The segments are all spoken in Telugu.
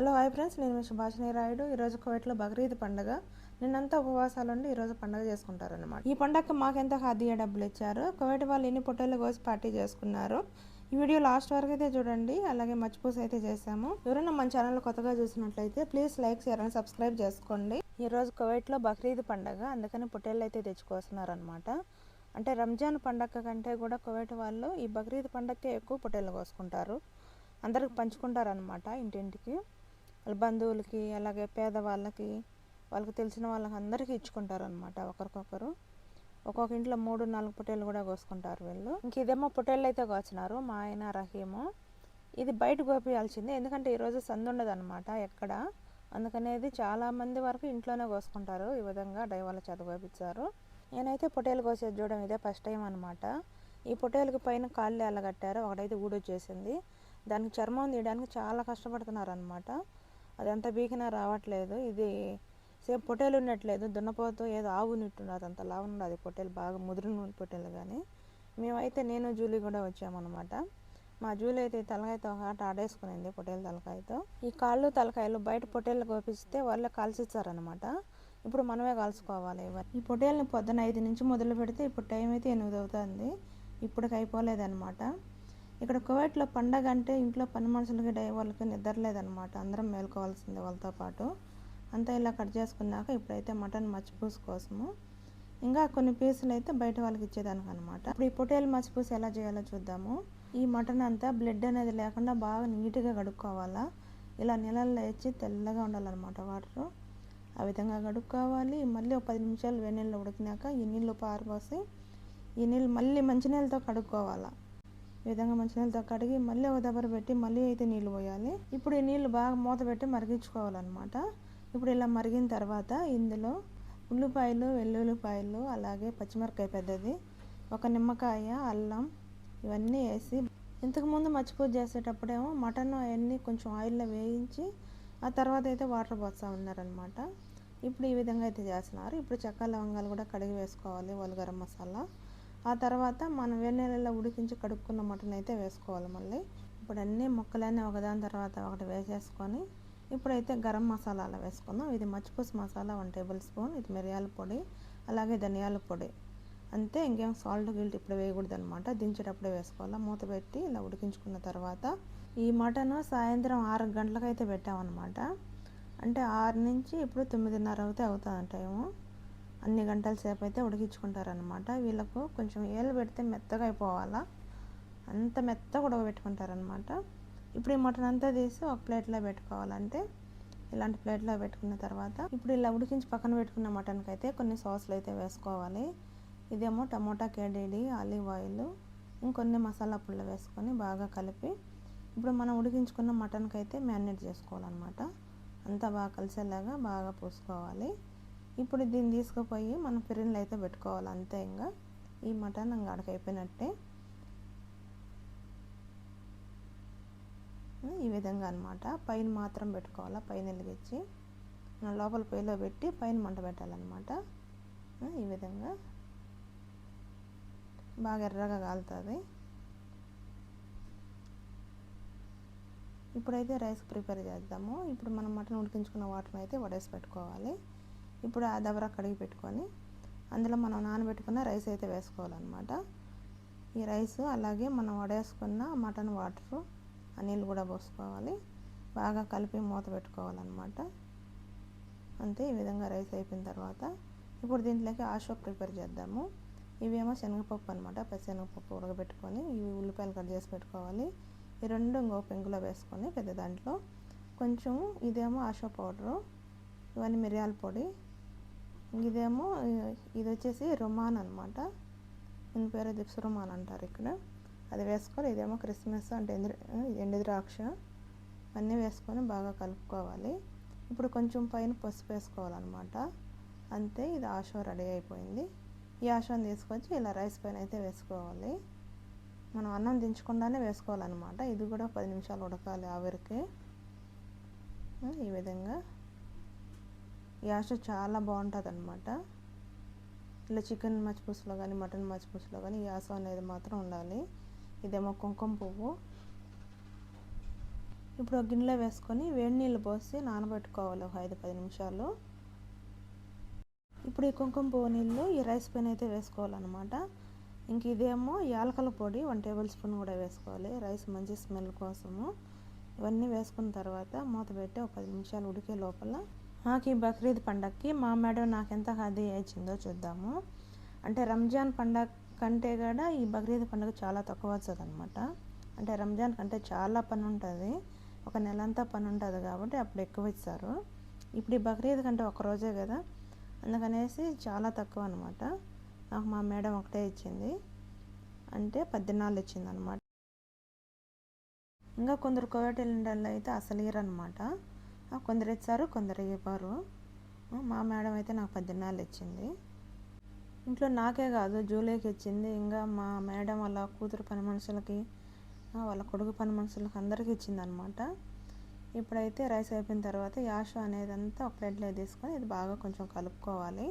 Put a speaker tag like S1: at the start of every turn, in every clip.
S1: Hello hi friends. నేను మీ సుభాషిణి రాయుడు ఈరోజు కువైట్లో బక్రీద్ పండుగ. నిన్నంతా ఉపవాసాలు ఉండి ఈరోజు పండుగ చేసుకుంటారనమాట ఈ పండగకి మాకెంత హాదీయ డబ్బులు ఇచ్చారు? కువైట్ వాళ్ళు ఎన్ని పొట్టేలు కోసి పార్టీ చేసుకున్నారు? ఈ వీడియో లాస్ట్ వరకు అయితే చూడండి. అలాగే మర్చిపోసి అయితే చేసాము ఎవరైనా మన ఛానల్ కొత్తగా చూసినట్లయితే please like share and subscribe చేసుకోండి. ఈరోజు కోవిట్లో కువైట్లో బక్రీద్ పండగ. అందుకని పొట్టేళ్ళు అయితే తెచ్చుకొస్తున్నారనమాట అంటే రంజాన్ పండగ కంటే కూడా కువైట్ వాళ్ళు ఈ బక్రీద్ పండగకే ఎక్కువ పొట్టేళ్ళు కోసుకుంటారు. అందరికి పంచుకుంటారనమాట ఇంటింటికి. వాళ్ళ బంధువులకి అలాగే పేదవాళ్ళకి వాళ్ళకి తెలిసిన వాళ్ళకి అందరికీ ఇచ్చుకుంటారు అనమాట ఒకరికొకరు. ఒక్కొక్క ఇంట్లో మూడు నాలుగు పొట్టేళ్ళు కూడా కోసుకుంటారు వీళ్ళు. ఇంక ఇదేమో పొట్టేళ్ళు అయితే కోసినారు మా ఆయన రహీము. ఇది బయట కోపియాల్సిందే ఎందుకంటే ఈరోజు సందు ఉండదు అనమాట ఎక్కడ. అందుకనేది చాలామంది వరకు ఇంట్లోనే కోసుకుంటారు ఈ విధంగా డైవాళ్ళ చేత కోపించారు నేనైతే పొట్టేలు కోసేది చూడడం ఇదే ఫస్ట్ టైం అనమాట ఈ పొట్టేలుకి పైన కాళ్ళు ఎలగట్టారు ఒకటైతే ఊడొచ్చేసింది. దానికి చర్మం తీయడానికి చాలా కష్టపడుతున్నారు అనమాట అదంతా బీకినా రావట్లేదు. ఇది సేమ్ పొట్టేలు ఉన్నట్లేదు. దున్నపోతూ ఏదో ఆవు ఉన్నట్టున్నది అంత లావు అది పొట్టేలు బాగా ముదిరిన పొట్టేలు కానీ మేమైతే నేను జూలీ కూడా వచ్చామన్నమాట. మా జూలీ అయితే తలకాయతో ఒక ఆట ఆడేసుకునింది పొట్టేలు తలకాయతో. ఈ కాళ్ళు తలకాయలు బయట పొట్టేళ్ళు కోపిస్తే వాళ్ళే కాల్చిచ్చారనమాట ఇప్పుడు మనమే కాల్చుకోవాలి ఈ పొట్టేళ్ళని పొద్దున ఐదు నుంచి మొదలు పెడితే ఇప్పుడు టైం అయితే ఎనిమిది అవుతుంది. ఇప్పటికి అయిపోలేదన్నమాట. ఇక్కడ కువైట్లో పండగ అంటే ఇంట్లో పని మనుషులకి డై వాళ్ళకి నిద్ర లేదనమాట. అందరం మేల్కోవాల్సిందే వాళ్ళతో పాటు. అంతా ఇలా కట్ చేసుకున్నాక ఇప్పుడైతే మటన్ మచ్చిపూస్ కోసము. ఇంకా కొన్ని పీసులు అయితే బయట వాళ్ళకి ఇచ్చేదానికి అనమాట ఇప్పుడు ఈ పొటేల్ మచ్చిపూసి ఎలా చేయాలో చూద్దాము. ఈ మటన్ అంతా బ్లడ్ అనేది లేకుండా బాగా నీట్గా కడుక్కోవాలా? ఇలా నీళ్ళల్లో వేసి తెల్లగా ఉండాలన్నమాట వాటర్. ఆ విధంగా కడుక్కోవాలి. మళ్ళీ ఒక పది నిమిషాలు వేడి నీళ్ళు ఉడికినాక ఈ నీళ్ళు పారిపోసి ఈ నీళ్ళు మళ్ళీ మంచినీళ్ళతో కడుక్కోవాలా? ఈ విధంగా మంచినీళ్ళతో కడిగి మళ్ళీ ఒక దెబ్బర పెట్టి మళ్ళీ అయితే నీళ్ళు పోయాలి. ఇప్పుడు ఈ నీళ్ళు బాగా మూత పెట్టి మరిగించుకోవాలన్నమాట. ఇప్పుడు ఇలా మరిగిన తర్వాత ఇందులో ఉల్లిపాయలు వెల్లుల్లిపాయలు అలాగే పచ్చిమిరకాయ పెద్దది ఒక నిమ్మకాయ అల్లం ఇవన్నీ వేసి ఇంతకుముందు మర్చిపూజ చేసేటప్పుడేమో మటన్ అవన్నీ కొంచెం ఆయిల్లో వేయించి ఆ తర్వాత అయితే వాటర్ పోస్తూ ఉన్నారనమాట ఇప్పుడు ఈ విధంగా అయితే చేస్తున్నారు. ఇప్పుడు చెక్క లవంగాలు కూడా కడిగి వేసుకోవాలి వాళ్ళు మసాలా. ఆ తర్వాత మనం వేడి నీళ్ళలో ఉడికించి కడుక్కున్న మటన్ అయితే వేసుకోవాలి మళ్ళీ. ఇప్పుడు అన్ని ముక్కలన్నీ ఒకదాని తర్వాత ఒకటి వేసేసుకొని ఇప్పుడైతే గరం మసాలాలు వేసుకుందాం. ఇది మచ్చిపూసి మసాలా వన్ టేబుల్ స్పూన్ ఇది మిరియాల పొడి అలాగే ధనియాల పొడి. అంతే ఇంకేం సాల్ట్ గిల్ట్ ఇప్పుడు వేయకూడదు అనమాట దించేటప్పుడే వేసుకోవాలా. మూత పెట్టి ఇలా ఉడికించుకున్న తర్వాత ఈ మటన్ సాయంత్రం ఆరు గంటలకైతే పెట్టామన్నమాట. అంటే ఆరు నుంచి ఇప్పుడు తొమ్మిదిన్నర అయితే అవుతుంది టైము అన్ని గంటల సేపు అయితే ఉడికించుకుంటారనమాట వీళ్ళకు కొంచెం ఏళ్ళు పెడితే మెత్తగా అయిపోవాలా? అంత మెత్తగా ఉడకబెట్టుకుంటారనమాట ఇప్పుడు ఈ మటన్ అంతా తీసి ఒక ప్లేట్లో పెట్టుకోవాలంటే ఇలాంటి ప్లేట్లో పెట్టుకున్న తర్వాత ఇప్పుడు ఇలా ఉడికించి పక్కన పెట్టుకున్న మటన్కి అయితే కొన్ని సాసులు అయితే వేసుకోవాలి. ఇదేమో టమోటా కేడీడి ఆలివ్ ఆయిల్ ఇంకొన్ని మసాలా పుల్ల వేసుకొని బాగా కలిపి ఇప్పుడు మనం ఉడికించుకున్న మటన్కి అయితే మ్యారినేట్ చేసుకోవాలన్నమాట. అంతా బాగా కలిసేలాగా బాగా పూసుకోవాలి. ఇప్పుడు దీన్ని తీసుకుపోయి మనం ఫిరిన్లో అయితే పెట్టుకోవాలి. అంతే ఇంకా. ఈ మటన్ ఇంకా అడకైపోయినట్టే ఈ విధంగా అనమాట పైన మాత్రం పెట్టుకోవాలా? పైన వెలిగించి. లోపల పొయ్యిలో పెట్టి పైన మంట పెట్టాలన్నమాట. ఈ విధంగా. బాగా ఎర్రగా కాలుతుంది. ఇప్పుడైతే రైస్ ప్రిపేర్ చేద్దాము. ఇప్పుడు మనం మటన్ ఉడికించుకున్న వాటర్ అయితే వడేసి పెట్టుకోవాలి. ఇప్పుడు ఆ దబర కడిగి పెట్టుకొని అందులో మనం నానబెట్టుకున్న రైస్ అయితే వేసుకోవాలన్నమాట. ఈ రైస్ అలాగే మనం వడేసుకున్న మటన్ వాటరు ఆ నీళ్ళు కూడా పోసుకోవాలి. బాగా కలిపి మూత పెట్టుకోవాలన్నమాట. అంతే ఈ విధంగా రైస్ అయిపోయిన తర్వాత ఇప్పుడు దీంట్లోకి ఆషో ప్రిపేర్ చేద్దాము. ఇవేమో శనగపప్పు అనమాట పచ్చిశనగపప్పు ఉడకబెట్టుకొని ఇవి ఉల్లిపాయలు కట్ చేసి పెట్టుకోవాలి. ఈ రెండు ఇంకో పెంకులో వేసుకొని పెద్ద దాంట్లో కొంచెం ఇదేమో ఆషో పౌడరు ఇవన్నీ మిరియాల పొడి ఇదేమో ఇది వచ్చేసి రుమాన్ అనమాట దీని పేరు దిప్స్ రుమాన్ అంటారు ఇక్కడ. అది వేసుకొని ఇదేమో క్రిస్మస్ అంటే ఎండి ద్రాక్ష. అన్నీ వేసుకొని బాగా కలుపుకోవాలి. ఇప్పుడు కొంచెం పైన పసుపు వేసుకోవాలన్నమాట. అంతే ఇది ఆషో రెడీ అయిపోయింది. ఈ ఆశోని తీసుకొచ్చి ఇలా రైస్ పైన అయితే వేసుకోవాలి. మనం అన్నం దించకుండానే వేసుకోవాలన్నమాట. ఇది కూడా పది నిమిషాలు ఉడకాలి ఆవిరికి. ఈ విధంగా ఈ చాలా బాగుంటుంది అనమాట ఇలా చికెన్ మచ్చిపూసలో కానీ మటన్ మచ్చిపూసలో కానీ యాస అనేది మాత్రం ఉండాలి. ఇదేమో కుంకుమ పువ్వు. ఇప్పుడు ఒక గిన్నెలో వేసుకొని వేడి నీళ్ళు పోసి నానబెట్టుకోవాలి ఒక ఐదు పది నిమిషాలు. ఇప్పుడు ఈ కుంకుమ పువ్వు నీళ్ళు ఈ రైస్ పైన అయితే వేసుకోవాలన్నమాట. ఇంక ఇదేమో యాలకల పొడి వన్ టేబుల్ స్పూన్ కూడా వేసుకోవాలి. రైస్ మంచి స్మెల్ కోసము. ఇవన్నీ వేసుకున్న తర్వాత మూత పెట్టి ఒక పది నిమిషాలు ఉడికే లోపల నాకు ఈ బక్రీద్ పండగకి మా మేడం నాకు ఎంత ఇచ్చిందో చూద్దాము. అంటే రంజాన్ పండగ కంటే కూడా ఈ బక్రీద్ పండుగ చాలా తక్కువ వస్తుంది అనమాట అంటే రంజాన్ కంటే చాలా పని ఉంటుంది. ఒక నెలంతా పని ఉంటుంది కాబట్టి అప్పుడు ఎక్కువ ఇస్తారు. ఇప్పుడు ఈ బక్రీద్ కంటే ఒక రోజే కదా. అందుకనేసి చాలా తక్కువ అనమాట నాకు మా మేడం ఒకటే ఇచ్చింది. అంటే పద్దెనాలుగు ఇచ్చింది అనమాట ఇంకా కొందరు కోవిడ్ వెళ్ళిన అయితే అసలు ఇరనమాట కొందరు ఇచ్చారు కొందరు ఇవ్వరు. మా మేడం అయితే నాకు పద్దెనాలు ఇచ్చింది. ఇంట్లో నాకే కాదు జూలైకి ఇచ్చింది. ఇంకా మా మేడం వాళ్ళ కూతురు పని మనుషులకి వాళ్ళ కొడుకు పని మనుషులకి అందరికీ ఇచ్చింది అనమాట ఇప్పుడైతే రైస్ అయిపోయిన తర్వాత యాష అనేది అంతా ఒక ప్లేట్లో తీసుకొని ఇది బాగా కొంచెం కలుపుకోవాలి.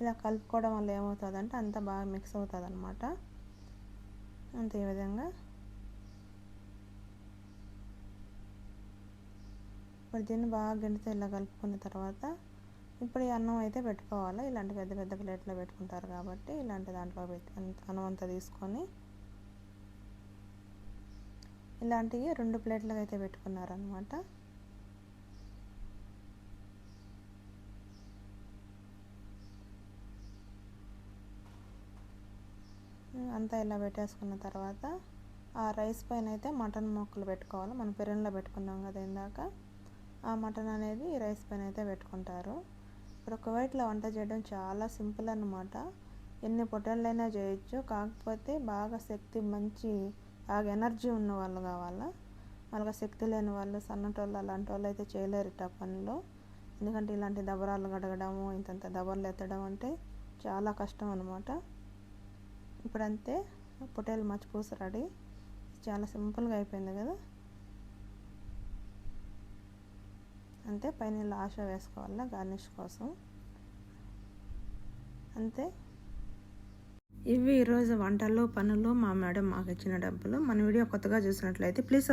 S1: ఇలా కలుపుకోవడం వల్ల ఏమవుతుందంటే అంతా బాగా మిక్స్ అవుతుంది అనమాట అంతే ఈ విధంగా. ఇప్పుడు దీన్ని బాగా గంటితో ఇలా కలుపుకున్న తర్వాత ఇప్పుడు ఈ అన్నం అయితే పెట్టుకోవాలి. ఇలాంటి పెద్ద పెద్ద ప్లేట్లో పెట్టుకుంటారు కాబట్టి ఇలాంటి దాంట్లో పెట్టి అన్నం అంతా తీసుకొని ఇలాంటివి రెండు ప్లేట్లుగా అయితే పెట్టుకున్నారనమాట అంతా ఇలా పెట్టేసుకున్న తర్వాత ఆ రైస్ పైన అయితే మటన్ మొక్కలు పెట్టుకోవాలి. మనం పెరున్లో పెట్టుకున్నాం కదా ఇందాక. ఆ మటన్ అనేది రైస్ పైన అయితే పెట్టుకుంటారు. ఇప్పుడు కువైట్లో వంట చేయడం చాలా సింపుల్ అనమాట ఎన్ని పొట్టలైనా చేయొచ్చు. కాకపోతే బాగా శక్తి మంచి బాగా ఎనర్జీ ఉన్న వాళ్ళు కావాలా? వాళ్ళకి శక్తి లేని వాళ్ళు సన్నటోళ్ళు అలాంటి వాళ్ళు అయితే చేయలేరు ఇట్ట పనులు. ఎందుకంటే ఇలాంటి దబరాలు గడగడము ఇంతంత దబర్లు ఎత్తడం అంటే చాలా కష్టం అనమాట ఇప్పుడంతే పొటేలు మచ్చిపూస రెడీ. చాలా సింపుల్గా అయిపోయింది కదా? అంతే పైన ఆశ వేసుకోవాలా గార్నిష్ కోసం. అంతే. ఇవి ఈరోజు వంటలు పనులు మా మేడం మాకు ఇచ్చిన డబ్బులు. మన వీడియో కొత్తగా చూసినట్లయితే ప్లీజ్